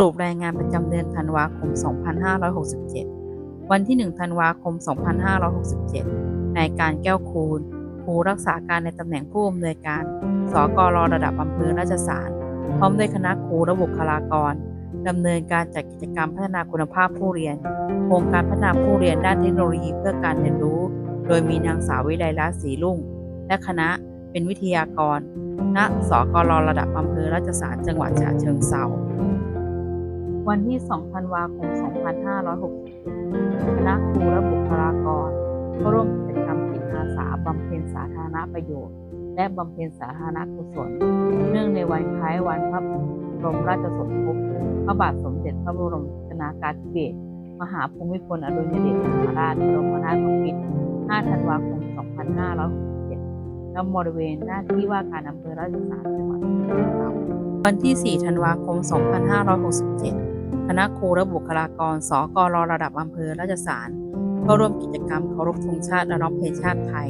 รุปรายงานประจำเดือนธันวาคม 2567 วันที่ 1 ธันวาคม 2567 นายการแก้วคูณครูรักษาการในตำแหน่งผู้อำนวยการ สกรระดับอำเภอราชสารพร้อมด้วยคณะครูและบุคลากรดำเนินการจัดกิจกรรมพัฒนาคุณภาพผู้เรียน โครงการพัฒนาผู้เรียนด้านเทคโนโลยีเพื่อการเรียนรู้ โดยมีนางสาววิไลลักษณ์ศรีลุ่ง และคณะเป็นวิทยากร ณ สกรระดับอำเภอราชสารจังหวัดฉะเชิงเทรา วันที่ 2 ธันวาคม 2567คณะครูและบุคลากรก็ร่วมกิจกรรมจิตอาสาบำเพ็ญสาธารณประโยชน์ และบำเพ็ญสาธารณกุศล เนื่องในวันคล้ายวันพระบรมราชสมภพ พระบาทสมเด็จพระบรมชนากาธิเบศร มหาภูมิพลอดุลยเดชมหาราชบรมนาถบพิตร 5 ธันวาคม 2567ณบริเวณหน้าที่ว่าการอำเภอราชสารจังหวัดเชิงเทราวันที่ 4 ธันวาคม 2567 คณะครูและบุคลากร สกรระดับอำเภอราชสารก็ร่วมกิจกรรมเคารพธงชาติและร้องเพลงชาติไทย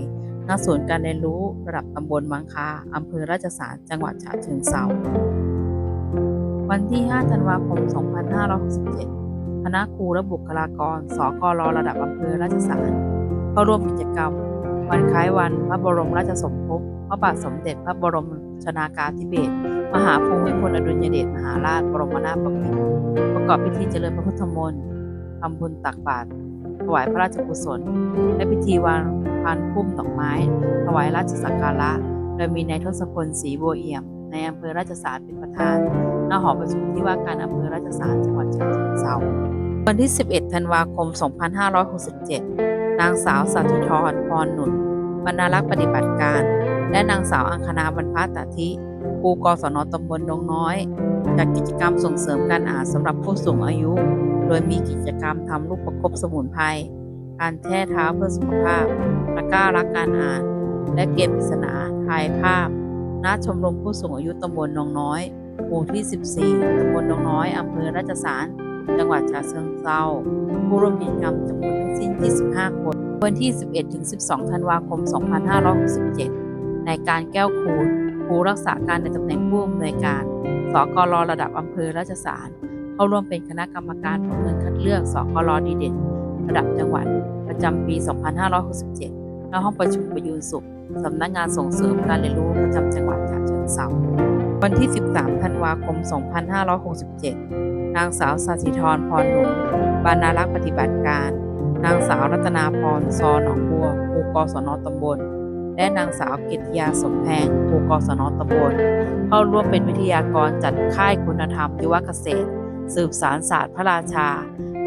ณศูนย์การเรียนรู้ระดับตำบลบางคาอำเภอราชสารจังหวัดฉะเชิงเทราวันที่ 5 ธันวาคม 2567คณะครูและบุคลากร สกรระดับอำเภอราชสารเข้าร่วมกิจกรรม วันคล้ายวันพระบรมราชสมภพ พระบาทสมเด็จพระบรมชนากาธิเบศร มหาภูมิพลอดุลยเดชมหาราชบรมนาถบพิตรประกอบพิธีเจริญพระพุทธมนต์ทำบุญตักบาตรถวายพระราชกุศล และพิธีวางพานพุ่มดอกไม้ ถวายราชสักการะ โดยมีนายทศพลศรีบัวเอี่ยม ในอำเภอราชสารเป็นประธานณหอประชุมที่ว่าการอำเภอราชสารจังหวัดฉะเชิงเทราวันที่ 11 ธันวาคม 2567 นางสาวสัติธรพรหนุนบรรณารักษ์ปฏิบัติการ และนางสาวอังคณาบรรพตทิ ครูกศนตำบลดงน้อยจัดกิจกรรมส่งเสริมการอ่านสำหรับผู้สูงอายุ โดยมีกิจกรรมทำลูกประคบสมุนไพร การแช่เท้าเพื่อสุขภาพตะก้ารักการอ่าน และเกมปริศนาทายภาพณชมรมผู้สูงอายุตำบลดงน้อย หมู่ที่ 14ตำบลดงน้อยอำเภอราชสาร จังหวัดฉะเชิงเทราผู้ร่วมกิจกรรมจำนวนทั้งสิ้น 25 คน วันที่ 11-12 ธันวาคม 2567 ในการแก้วคูณ ครูรักษาการในตำแหน่งผู้อำนวยการ สกรระดับอำเภอราชสารเข้าร่วมเป็นคณะกรรมการประเมินคัดเลือก สกรดีเด่น ระดับจังหวัด ประจำปี 2567ณห้องประชุมประยูนสุขสำนักงานส่งเสริมการเรียนรู้ประจำจังหวัดฉะเชิงเทราวันที่ 13 ธันวาคม 2567 นางสาวสาธิธรพรหนุนบรรณารักษ์ปฏิบัติการ นางสาวรัตนาพรซอหนองบัวครูกศนตำบล และนางสาวกิตยาสมแพงครูกศนตำบลเข้าร่วมเป็นวิทยากรจัดค่ายคุณธรรมยุวเกษตร สืบสารศาสตร์พระราชา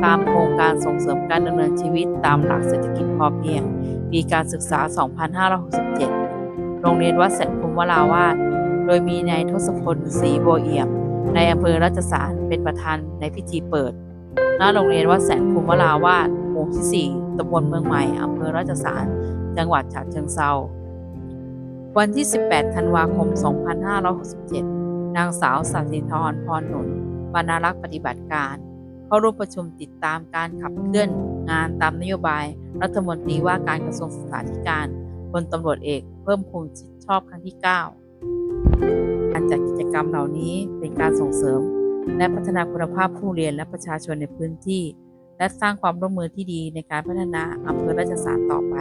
ตามโครงการส่งเสริมการดำเนินชีวิตตามหลักเศรษฐกิจพอเพียง ปีการศึกษา 2567 โรงเรียนวัดแสนภูมิวราวาสโดยมีนายทศพลศรีบัวเอี่ยมในอำเภอราชสารเป็นประธานในพิธีเปิด ณ โรงเรียนวัดแสนภูมิวราวาสหมู่ที่4 ตำบลเมืองใหม่อำเภอราชสารจังหวัดฉะเชิงเทราวันที่ 18 ธันวาคม 2567 นางสาวสัติธรพรหนุนบรรณรักษ์ปฏิบัติการ เข้าร่วมประชุมติดตามการขับเคลื่อนงานตามนโยบาย รัฐมนตรีว่าการกระทรวงศึกษาธิการพลตำรวจเอกเพิ่มพูนชิดชอบครั้งที่ 9 การจัดกิจกรรมเหล่านี้เป็นการส่งเสริม และพัฒนาคุณภาพผู้เรียนและประชาชนในพื้นที่ และสร้างความร่วมมือที่ดีในการพัฒนาอำเภอราชสารต่อไป